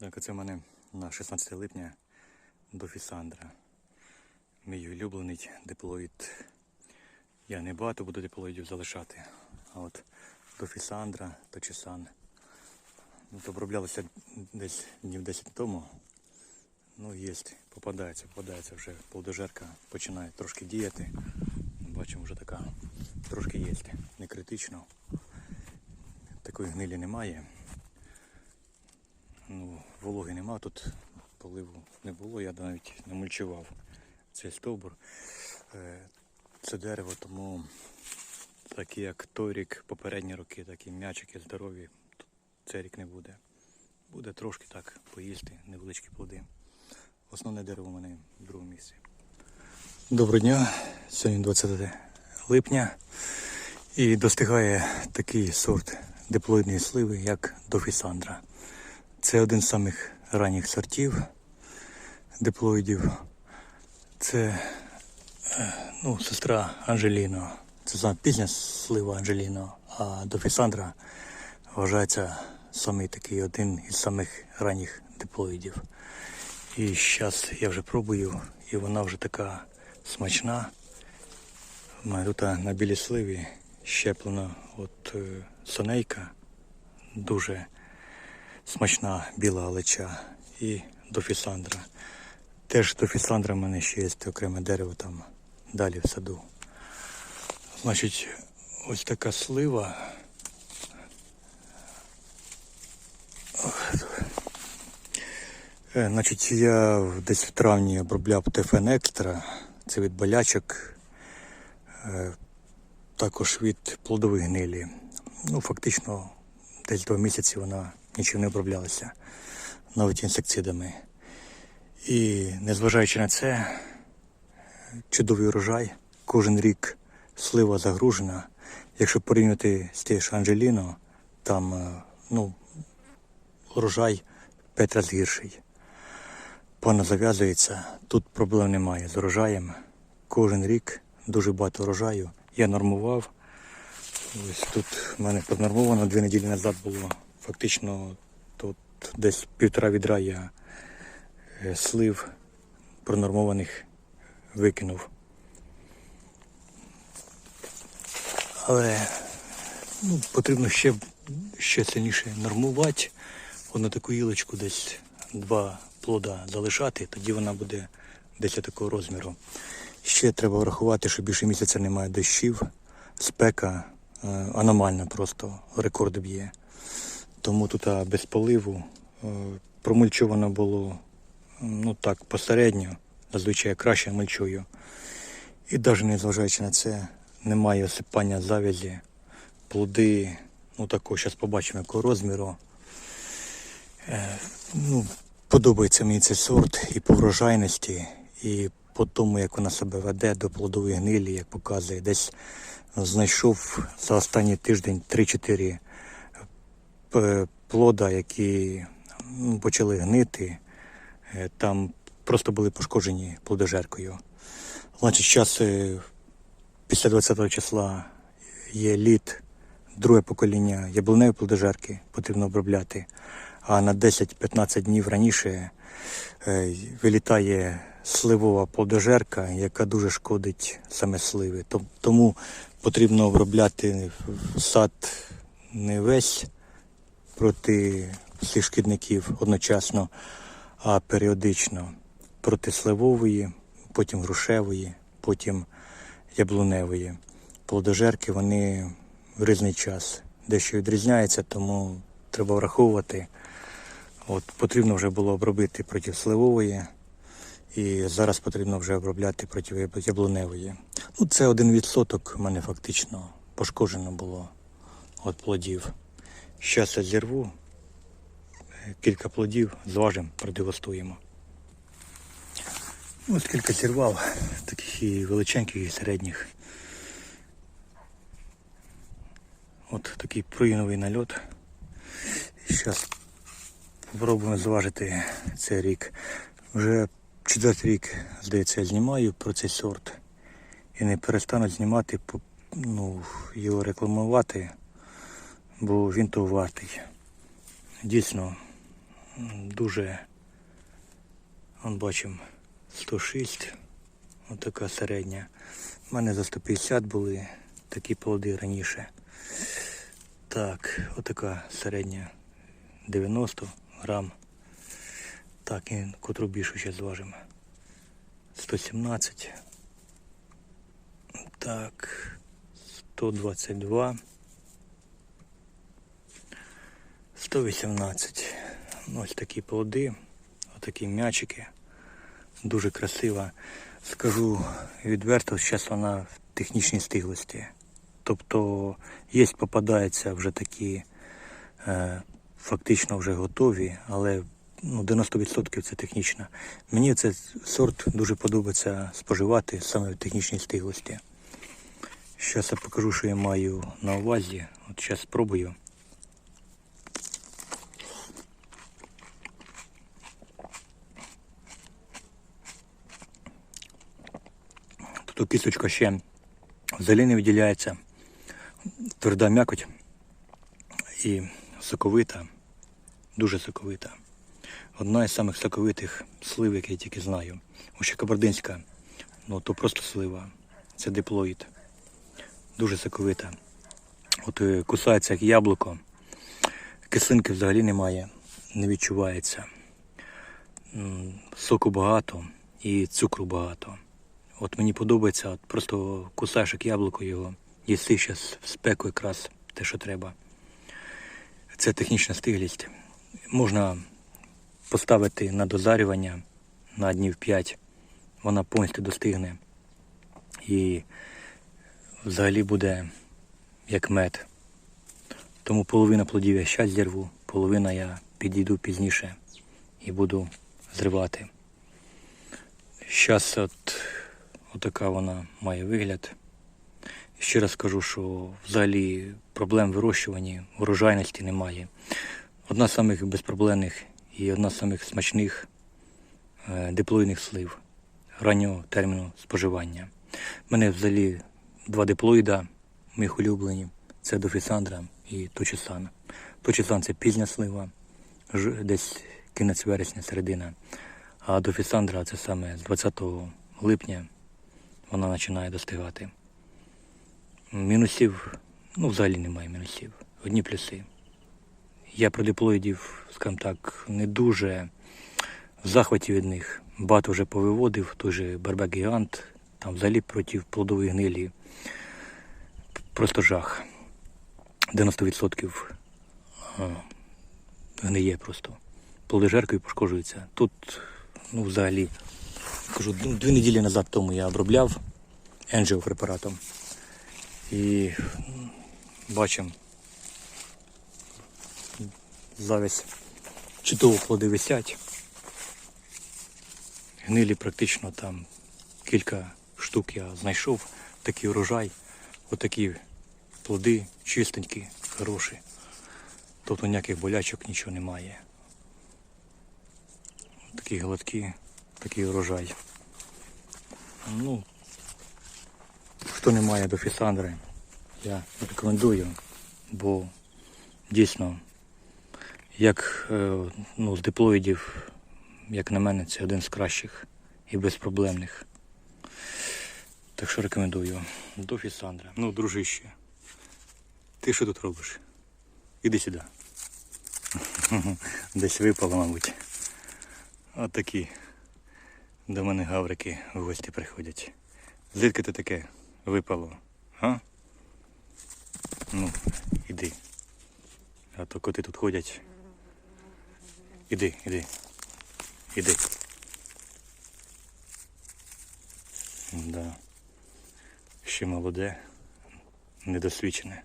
Так, це в мене на 16 липня до Фісандра. Мій улюблений диплоїд. Я не багато буду диплоїдів залишати. А от до Фісандра, то Чесан. Ну, оброблялося десь днів 10 тому. Ну, є, попадається, попадається вже плодожерка починає трошки діяти. Бачимо, вже така трошки є. Не критично. Такої гнилі немає. Ну, вологи нема, тут поливу не було, я навіть не мульчував цей стовбур. Е, Це дерево, тому такі як той рік, попередні роки, такі м'ячики здорові, цей рік не буде. Буде трошки так поїсти, невеличкі плоди. Основне дерево у мене в другому місці. Доброго дня, сьогодні 20 липня і достигає такий сорт диплоїдної сливи, як Дофісандра. Це один з самих ранніх сортів диплоїдів. Це е, ну, сестра Анжеліно. Це пізня слива Анжеліно, а Дофісандра вважається самий такий один із самих ранніх диплоїдів. І зараз я вже пробую, і вона вже така смачна. Тут на білій сливі щеплена от е, сонейка, дуже смачна біла алеча і дофісандра. Теж дофісандра в мене ще є окреме дерево там далі в саду. Значить, ось така слива. Е, Значить, я десь в травні обробляв ТФН Екстра, це від болячок, е, також від плодової гнилі. Ну, фактично, десь два місяці вона нічим не оброблялася, навіть інсектицидами. І незважаючи на це, чудовий урожай, кожен рік слива загружена. Якщо порівняти з тією Анджеліно, там е, ну, урожай п'ять разів гірший. Пана зав'язується, тут проблем немає з урожаєм. Кожен рік дуже багато урожаю. Я нормував. Ось тут в мене поднормовано дві неділі назад було. Фактично тут десь півтора відра я е, слив пронормованих викинув. Але ну, потрібно ще, ще сильніше нормувати. От на таку гілочку десь два плода залишати, тоді вона буде десь такого розміру. Ще треба врахувати, що більше місяця немає дощів, спека е, аномальна просто, рекорди б'є. Тому тут без поливу е, промульчовано було ну так, посередньо, зазвичай я краще мульчую. І навіть незважаючи на це, немає осипання завязі, плоди, ну такого, зараз побачимо якого розміру. Е, ну, подобається мені цей сорт і по врожайності, і по тому, як вона себе веде до плодової гнилі, як показує. Десь знайшов за останній тиждень 3-4 п- плода, які почали гнити. Е, Там просто були пошкоджені плодожеркою. Значить, зараз після 20 числа є лід, друге покоління яблуневої плодожерки потрібно обробляти. А на 10-15 днів раніше е, вилітає сливова плодожерка, яка дуже шкодить саме сливи. Тому потрібно обробляти сад не весь проти всіх шкідників одночасно, а періодично проти сливової, потім грушевої, потім яблуневої. Плодожерки вони в різний час дещо відрізняються, тому треба враховувати. От потрібно вже було обробити проти сливової, і зараз потрібно вже обробляти проти яблуневої. Ну, це один відсоток в мене фактично пошкоджено було від плодів. Зараз я зірву кілька плодів, зважимо, продегустуємо. Ось кілька зірвав, таких і величеньких, і середніх. От такий проїновий нальот. Зараз Спробуємо зважити цей рік. Вже четвертий рік, здається, я знімаю про цей сорт. І не перестану знімати, ну, його рекламувати, бо він того вартий. Дійсно, Дуже, он бачимо, 106, отака середня. У мене за 150 були такі плоди раніше. Так, отака середня 90 грам. Так, і котру більшу ще зважимо. 117. Так, 122. 118. Ну, Ось такі плоди, отакі м'ячики. Дуже красива. Скажу відверто, зараз вона в технічній стиглості. Тобто є попадаються вже такі е, фактично вже готові, але ну, 90% це технічна. Мені цей сорт дуже подобається споживати саме в технічній стиглості. Зараз я покажу, що я маю на увазі. От зараз спробую. Тут кісточка ще взагалі не виділяється. Тверда м'якоть і соковита, дуже соковита. Одна із самих соковитих слив, які я тільки знаю. Ще кабардинська, ну то просто слива. Це диплоїд. Дуже соковита. От е, кусається як яблуко. Кислинки взагалі немає, не відчувається. Соку багато і цукру багато. От мені подобається, от просто кусаєш як яблуко його, їси зараз в спеку якраз те, що треба. Це технічна стиглість. Можна поставити на дозарювання на днів 5, вона повністю достигне. І взагалі буде як мед. Тому половина плодів я щас зірву, половина я підійду пізніше і буду зривати. Щас от отака вона має вигляд. Ще раз скажу, що взагалі проблем в урожайності немає. Одна з самих безпроблемних і одна з самих смачних е, диплоїдних слив раннього терміну споживання. У мене взагалі два диплоїда, моїх улюблені. Це дофісандра і точесан. Точесан це пізня слива, десь кінець вересня, середина. А дофісандра це саме з 20 липня вона починає достигати. Мінусів, ну взагалі немає мінусів. Одні плюси. Я про диплоїдів, скажімо так, не дуже в захваті від них. Багато вже повиводив, той же барбек гігант, там взагалі проти плодової гнилі. Просто жах. 90% а, гниє просто. Плоди жеркою пошкоджуються. Тут, ну, взагалі, кажу, ну, дві неділі назад тому я обробляв енджіо препаратом. І бачимо, завість чудово плоди висять. Гнилі практично там кілька штук я знайшов, такий урожай, отакі плоди чистенькі, хороші. Тобто ніяких болячок нічого немає. Такі гладкі, такий урожай. Ну, хто не має до фісандри, я рекомендую, бо дійсно, як е, ну, з диплоїдів, як на мене, це один з кращих і безпроблемних. Так що рекомендую. До фісандра. Ну, дружище, ти що тут робиш? Іди сюди. Десь випало, мабуть. От такі до мене гаврики в гості приходять. Звідки ти таке випало? А? Ну, іди. А то коти тут ходять. Іди, іди. Іди. Да. Ще молоде, недосвідчене.